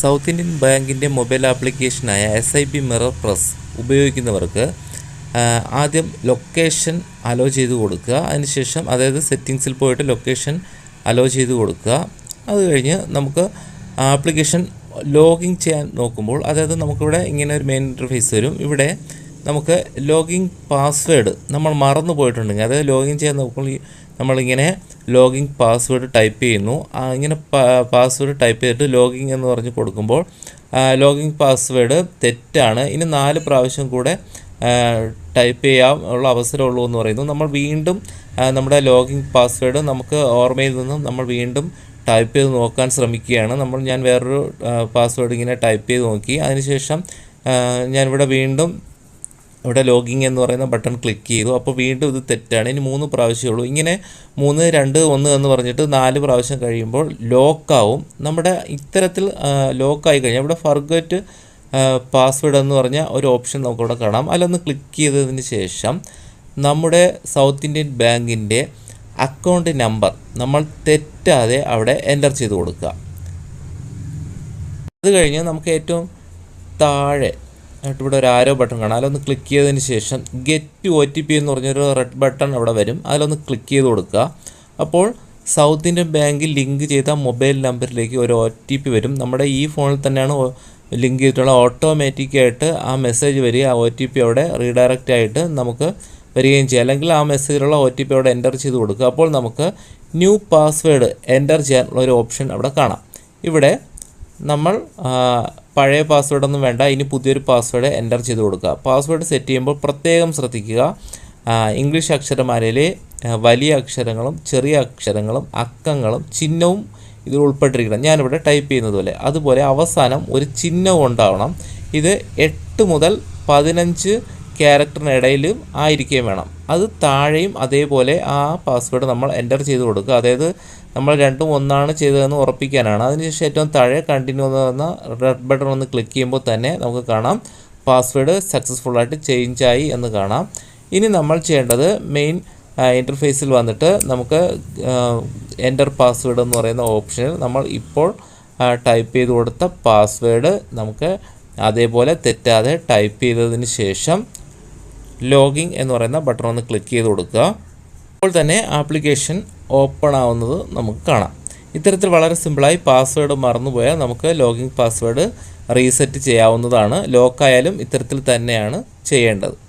South Indian ബാങ്കിന്റെ mobile ആപ്ലിക്കേഷനായ S I B mirror plus ഉപയോഗിക്കുന്നവർക്ക് ആദ്യം ലൊക്കേഷൻ അലോ ചെയ്ത് കൊടുക്കുക. അതിനുശേഷം അതായത് സെറ്റിങ്സിൽ പോയിട്ട് ലൊക്കേഷൻ അലോ ചെയ്ത് കൊടുക്കുക. അത് കഴിഞ്ഞ് നമുക്ക് ആപ്ലിക്കേഷൻ ലോഗിൻ ചെയ്യാൻ നോക്കുമ്പോൾ അതായത് നമുക്കിവിടെ ഇങ്ങനെ ഒരു മെയിൻ ഇന്റർഫേസ് വരും. ഇവിടെ നമുക്ക് ലോഗിൻ പാസ്വേഡ് നമ്മൾ മറന്നു പോയിട്ടുണ്ടെങ്കിൽ അതായത് ലോഗിൻ ചെയ്യാൻ നോക്കുമ്പോൾ നമ്മളിങ്ങനെ ലോഗിൻ പാസ്വേഡ് ടൈപ്പ് ചെയ്യുന്നു. ഇങ്ങനെ പാസ്വേഡ് ടൈപ്പ് ചെയ്തിട്ട് ലോഗിൻ എന്ന് പറഞ്ഞ് കൊടുക്കുമ്പോൾ ലോഗിൻ പാസ്വേഡ് തെറ്റാണ്. ഇനി നാല് പ്രാവശ്യം കൂടെ ടൈപ്പ് ചെയ്യാൻ ഉള്ള അവസരമുള്ളൂ എന്ന് പറയുന്നു. നമ്മൾ വീണ്ടും നമ്മുടെ ലോഗിൻ പാസ്വേഡ് നമുക്ക് ഓർമ്മയിൽ നിന്നും നമ്മൾ വീണ്ടും ടൈപ്പ് ചെയ്ത് നോക്കാൻ ശ്രമിക്കുകയാണ്. നമ്മൾ ഞാൻ വേറൊരു പാസ്വേഡ് ഇങ്ങനെ ടൈപ്പ് ചെയ്ത് നോക്കി. അതിനുശേഷം ഞാനിവിടെ വീണ്ടും ഇവിടെ ലോഗിങ് എന്ന് പറയുന്ന ബട്ടൺ ക്ലിക്ക് ചെയ്തു. അപ്പോൾ വീണ്ടും ഇത് തെറ്റാണ്. ഇനി മൂന്ന് പ്രാവശ്യമേ ഉള്ളൂ. ഇങ്ങനെ മൂന്ന് രണ്ട് ഒന്ന് എന്ന് പറഞ്ഞിട്ട് നാല് പ്രാവശ്യം കഴിയുമ്പോൾ ലോക്കാവും. നമ്മുടെ ഇത്തരത്തിൽ ലോക്കായി കഴിഞ്ഞാൽ ഇവിടെ ഫർഗറ്റ് പാസ്വേഡ് എന്ന് പറഞ്ഞ ഒരു ഓപ്ഷൻ നമുക്കിവിടെ കാണാം. അതിലൊന്ന് ക്ലിക്ക് ചെയ്തതിന് ശേഷം നമ്മുടെ സൗത്ത് ഇന്ത്യൻ ബാങ്കിന്റെ അക്കൗണ്ട് നമ്പർ നമ്മൾ തെറ്റാതെ അവിടെ എന്റർ ചെയ്ത് കൊടുക്കുക. അത് കഴിഞ്ഞ് നമുക്ക് ഏറ്റവും താഴെ ആയിട്ട് ഇവിടെ ഒരു ആരോ ബട്ടൺ കാണാം. അതിലൊന്ന് ക്ലിക്ക് ചെയ്തതിന് ശേഷം ഗെറ്റ് ഒ ടി പി എന്ന് പറഞ്ഞൊരു റെഡ് ബട്ടൺ അവിടെ വരും. അതിലൊന്ന് ക്ലിക്ക് ചെയ്ത് കൊടുക്കുക. അപ്പോൾ സൗത്ത് ഇന്ത്യൻ ബാങ്കിൽ ലിങ്ക് ചെയ്ത മൊബൈൽ നമ്പറിലേക്ക് ഒരു ഒ ടി പി വരും. നമ്മുടെ ഈ ഫോണിൽ തന്നെയാണ് ലിങ്ക് ചെയ്തിട്ടുള്ള ഓട്ടോമാറ്റിക്കായിട്ട് ആ മെസ്സേജ് വരിക. ആ ഒ ടി പി അവിടെ റീഡയറക്റ്റ് ആയിട്ട് നമുക്ക് വരികയും ചെയ്യാം. അല്ലെങ്കിൽ ആ മെസ്സേജിലുള്ള ഒ ടി പി അവിടെ എന്റർ ചെയ്ത് കൊടുക്കുക. അപ്പോൾ നമുക്ക് ന്യൂ പാസ്വേഡ് എന്റർ ചെയ്യാനുള്ള ഒരു ഓപ്ഷൻ അവിടെ കാണാം. ഇവിടെ നമ്മൾ പഴയ പാസ്വേഡൊന്നും വേണ്ട. ഇനി പുതിയൊരു പാസ്വേഡ് എന്റർ ചെയ്ത് കൊടുക്കുക. പാസ്വേഡ് സെറ്റ് ചെയ്യുമ്പോൾ പ്രത്യേകം ശ്രദ്ധിക്കുക. ഇംഗ്ലീഷ് അക്ഷരമാലയിലെ വലിയ അക്ഷരങ്ങളും ചെറിയ അക്ഷരങ്ങളും അക്കങ്ങളും ചിഹ്നവും ഇതിൽ ഉൾപ്പെട്ടിരിക്കണം. ഞാനിവിടെ ടൈപ്പ് ചെയ്യുന്നത് പോലെ. അതുപോലെ അവസാനം ഒരു ചിഹ്നവും ഉണ്ടാവണം. ഇത് എട്ട് മുതൽ പതിനഞ്ച് ക്യാരക്ടറിനിടയിലും ആയിരിക്കുകയും വേണം. അത് താഴെയും അതേപോലെ ആ പാസ്വേഡ് നമ്മൾ എന്റർ ചെയ്ത് കൊടുക്കുക. അതായത് നമ്മൾ രണ്ടും ഒന്നാണ് ചെയ്തതെന്ന് ഉറപ്പിക്കാനാണ്. അതിനുശേഷം ഏറ്റവും താഴെ കണ്ടിന്യൂ എന്ന് പറഞ്ഞ റെഡ് ബട്ടൺ ഒന്ന് ക്ലിക്ക് ചെയ്യുമ്പോൾ തന്നെ നമുക്ക് കാണാം പാസ്വേഡ് സക്സസ്ഫുള്ളായിട്ട് ആയി എന്ന് കാണാം. ഇനി നമ്മൾ ചെയ്യേണ്ടത് മെയിൻ ഇന്റർഫേസിൽ വന്നിട്ട് നമുക്ക് എന്റർ പാസ്വേഡ് എന്ന് പറയുന്ന ഓപ്ഷനിൽ നമ്മൾ ഇപ്പോൾ ടൈപ്പ് ചെയ്ത് കൊടുത്ത പാസ്വേഡ് നമുക്ക് അതേപോലെ തെറ്റാതെ ടൈപ്പ് ചെയ്തതിന് ശേഷം ലോഗിൻ എന്ന് പറയുന്ന ബട്ടൺ ഒന്ന് ക്ലിക്ക് ചെയ്ത് കൊടുക്കുക. അപ്പോൾ തന്നെ ആപ്ലിക്കേഷൻ ഓപ്പൺ ആവുന്നത് നമുക്ക് കാണാം. ഇത്തരത്തിൽ വളരെ സിമ്പിളായി പാസ്വേഡ് മറന്നുപോയാൽ നമുക്ക് ലോഗിൻ പാസ്വേഡ് റീസെറ്റ് ചെയ്യാവുന്നതാണ്. ലോക്കായാലും ഇത്തരത്തിൽ തന്നെയാണ് ചെയ്യേണ്ടത്.